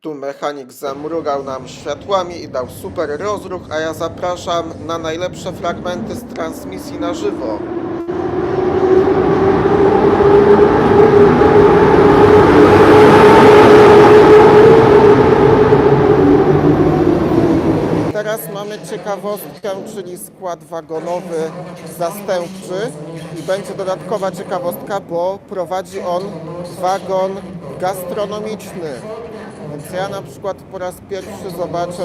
Tu mechanik zamrugał nam światłami i dał super rozruch, a ja zapraszam na najlepsze fragmenty z transmisji na żywo. Teraz mamy ciekawostkę, czyli skład wagonowy zastępczy i będzie dodatkowa ciekawostka, bo prowadzi on wagon gastronomiczny. Więc ja na przykład po raz pierwszy zobaczę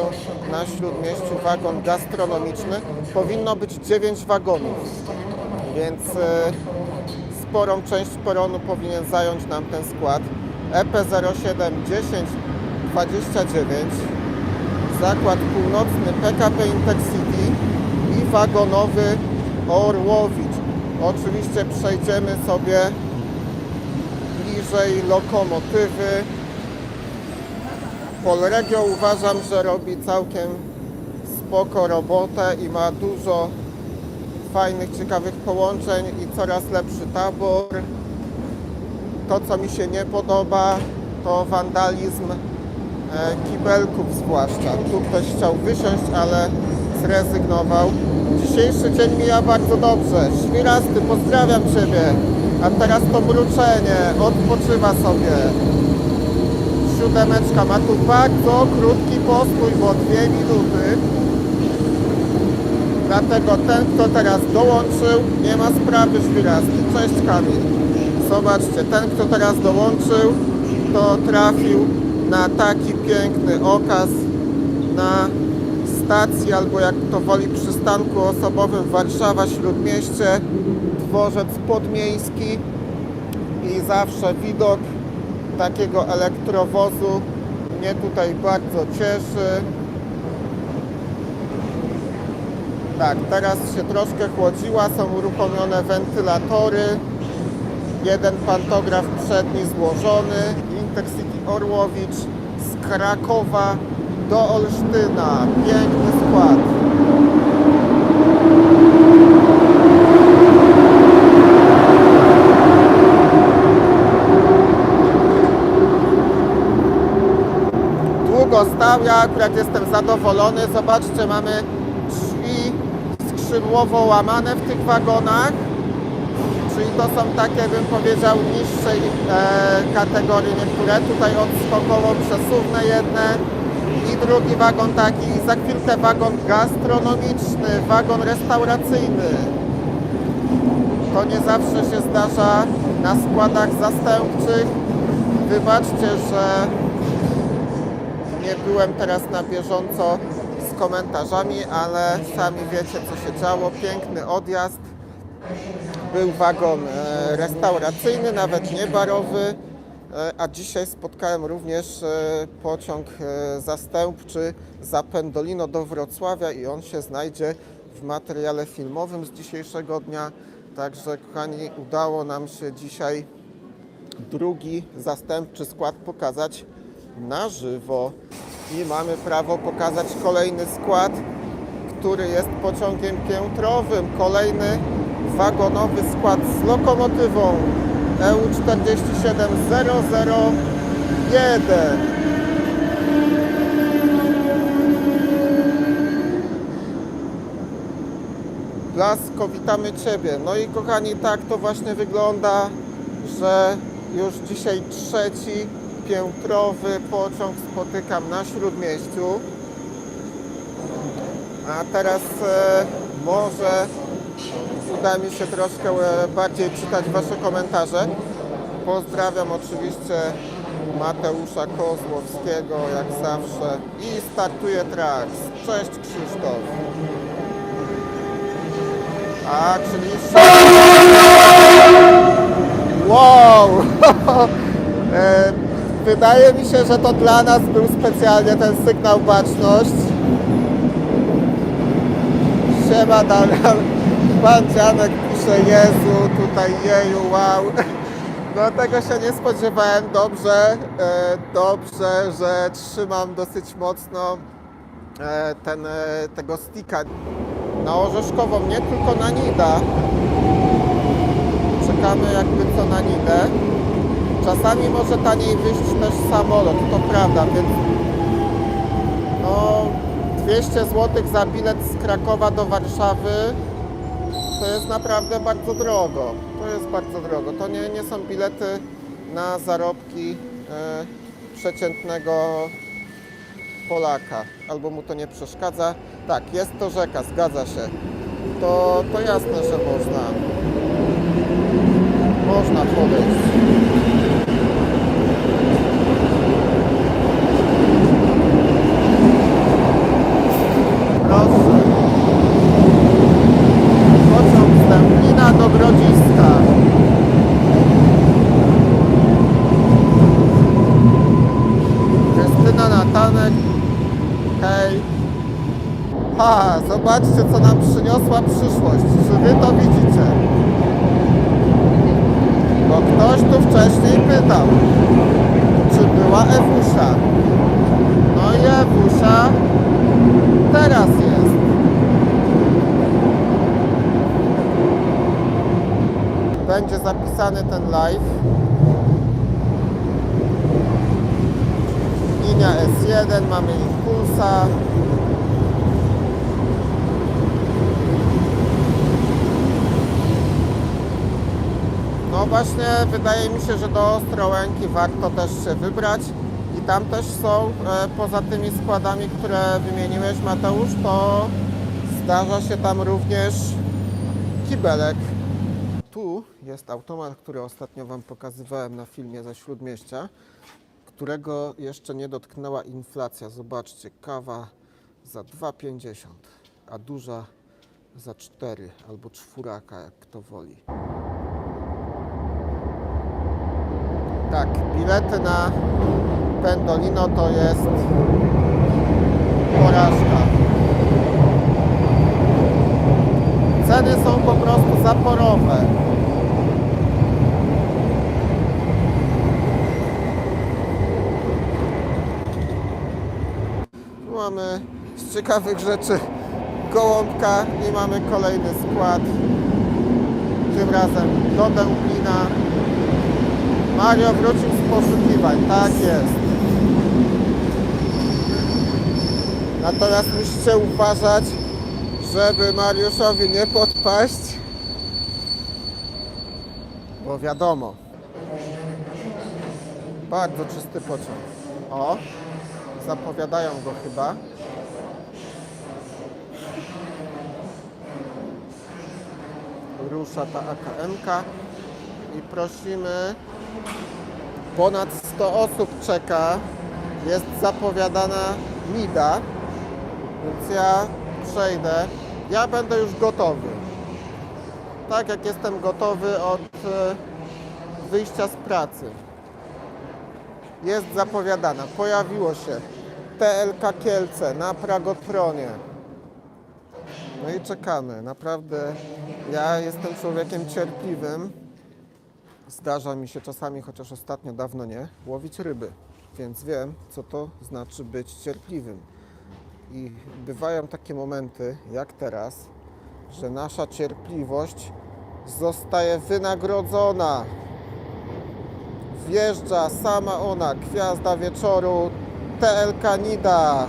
na Śródmieściu wagon gastronomiczny. Powinno być 9 wagonów, więc e, sporą część peronu powinien zająć nam ten skład. E EP07 10 29 Zakład Północny PKP Intercity i wagonowy Orłowicz. Oczywiście przejdziemy sobie bliżej lokomotywy. Polregio uważam, że robi całkiem spoko robotę i ma dużo fajnych, ciekawych połączeń i coraz lepszy tabor. To, co mi się nie podoba, to wandalizm e, kibelków zwłaszcza. Tu ktoś chciał wysiąść, ale zrezygnował. Dzisiejszy dzień mija bardzo dobrze. Świrasty, pozdrawiam Ciebie. A teraz to mruczenie, odpoczywa sobie. Siódemeczka ma tu bardzo krótki postój, bo dwie minuty. Dlatego ten, kto teraz dołączył, nie ma sprawy świrasty. Cześć Kamil. Zobaczcie, ten, kto teraz dołączył, to trafił na taki piękny okaz na stacji, albo jak to woli przystanku osobowym Warszawa Śródmieście, dworzec podmiejski i zawsze widok takiego elektrowozu mnie tutaj bardzo cieszy. Tak, teraz się troszkę chłodziła, są uruchomione wentylatory. Jeden pantograf przedni złożony. Intercity Orłowicz z Krakowa do Olsztyna. Piękny skład. Stał, ja akurat jestem zadowolony. Zobaczcie, mamy drzwi skrzydłowo łamane w tych wagonach. Czyli to są takie, bym powiedział, niższej e, kategorii niektóre. Tutaj odskokowo przesuwne jedne i drugi wagon taki. Za chwilkę wagon gastronomiczny, wagon restauracyjny. To nie zawsze się zdarza na składach zastępczych. Wybaczcie, że byłem teraz na bieżąco z komentarzami, ale sami wiecie co się działo. Piękny odjazd. Był wagon e, restauracyjny, nawet nie barowy, e, a dzisiaj spotkałem również e, pociąg zastępczy za Pendolino do Wrocławia i on się znajdzie w materiale filmowym z dzisiejszego dnia. Także kochani, udało nam się dzisiaj drugi zastępczy skład pokazać na żywo i mamy prawo pokazać kolejny skład, który jest pociągiem piętrowym. Kolejny wagonowy skład z lokomotywą E EU 47001. Blasko, witamy Ciebie. No i kochani, tak to właśnie wygląda, że już dzisiaj trzeci piętrowy pociąg spotykam na Śródmieściu. A teraz e, może uda mi się troszkę e, bardziej czytać Wasze komentarze. Pozdrawiam oczywiście Mateusza Kozłowskiego, jak zawsze. I startuje Trax. Cześć Krzysztof. A, czyli... Wow! Wydaje mi się, że to dla nas był specjalnie ten sygnał baczność. Siema Damian. Pan Dzianek pisze Jezu, tutaj jeju, wow. No tego się nie spodziewałem. Dobrze, e, dobrze, że trzymam dosyć mocno e, ten, e, tego sticka. Na Orzeszkową, nie tylko na Nida. Czekamy jakby co na Nidę. Czasami może taniej wyjść też samolot, to prawda, więc no 200 zł za bilet z Krakowa do Warszawy to jest naprawdę bardzo drogo. To jest bardzo drogo. To nie, nie są bilety na zarobki e, przeciętnego Polaka. Albo mu to nie przeszkadza. Tak, jest to rzeka, zgadza się. To, to jasne, że można. Można podejść. Zobaczcie co nam przyniosła przyszłość. Czy wy to widzicie? Bo ktoś tu wcześniej pytał, czy była Ewusia. No i Ewusia teraz jest. Będzie zapisany ten live. Linia S1, mamy impulsa. Właśnie, wydaje mi się, że do Ostrołęki warto też się wybrać. I tam też są, e, poza tymi składami, które wymieniłeś Mateusz, to zdarza się tam również kibelek. Tu jest automat, który ostatnio Wam pokazywałem na filmie ze Śródmieścia, którego jeszcze nie dotknęła inflacja. Zobaczcie, kawa za 2,50, a duża za 4 albo czwóraka, jak kto woli. Tak, bilety na Pendolino to jest porażka. Ceny są po prostu zaporowe. Tu mamy z ciekawych rzeczy gołąbka i mamy kolejny skład. Tym razem do Dęblina. Mario wrócił z poszukiwań, tak jest. Natomiast musicie uważać, żeby Mariuszowi nie podpaść, bo wiadomo, bardzo czysty pociąg. O, zapowiadają go chyba. Rusza ta AKM-ka i prosimy Ponad 100 osób czeka. Jest zapowiadana Mida, więc ja przejdę. Ja będę już gotowy. Tak jak jestem gotowy od e, wyjścia z pracy. Jest zapowiadana. Pojawiło się TLK Kielce na Pragotronie. No i czekamy. Naprawdę ja jestem człowiekiem cierpliwym. Zdarza mi się czasami, chociaż ostatnio dawno nie, łowić ryby, więc wiem, co to znaczy być cierpliwym. I bywają takie momenty, jak teraz, że nasza cierpliwość zostaje wynagrodzona. Wjeżdża sama ona, gwiazda wieczoru, TLK Nida,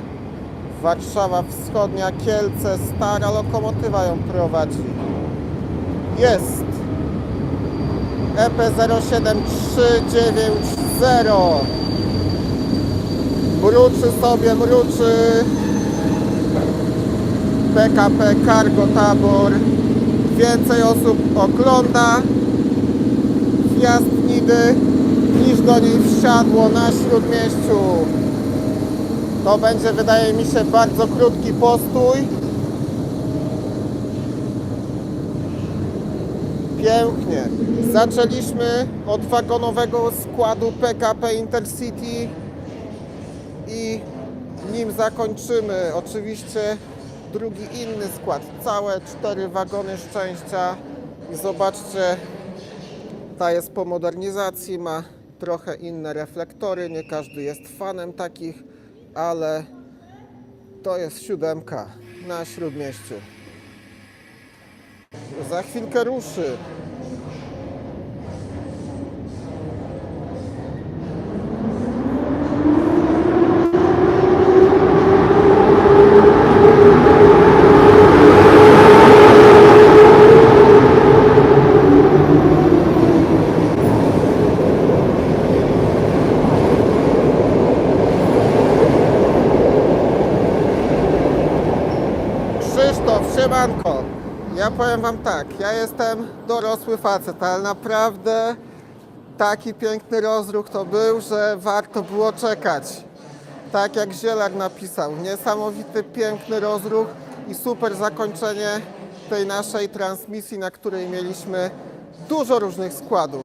Warszawa Wschodnia, Kielce, stara lokomotywa ją prowadzi. Jest! E EP 07390 Mruczy sobie, mruczy. PKP Cargo Tabor. Więcej osób ogląda. Wjazd Nidy niż do niej wsiadło na Śródmieściu. To będzie wydaje mi się bardzo krótki postój Pięknie. Zaczęliśmy od wagonowego składu PKP Intercity i nim zakończymy oczywiście drugi inny skład. Całe cztery wagony szczęścia i zobaczcie, ta jest po modernizacji, ma trochę inne reflektory, nie każdy jest fanem takich, ale to jest siódemka na Śródmieściu. Za chwilkę ruszy. Krzysztof, siemanko! Ja powiem wam tak, ja jestem dorosły facet, ale naprawdę taki piękny rozruch to był, że warto było czekać. Tak jak Zielar napisał, niesamowity, piękny rozruch i super zakończenie tej naszej transmisji, na której mieliśmy dużo różnych składów.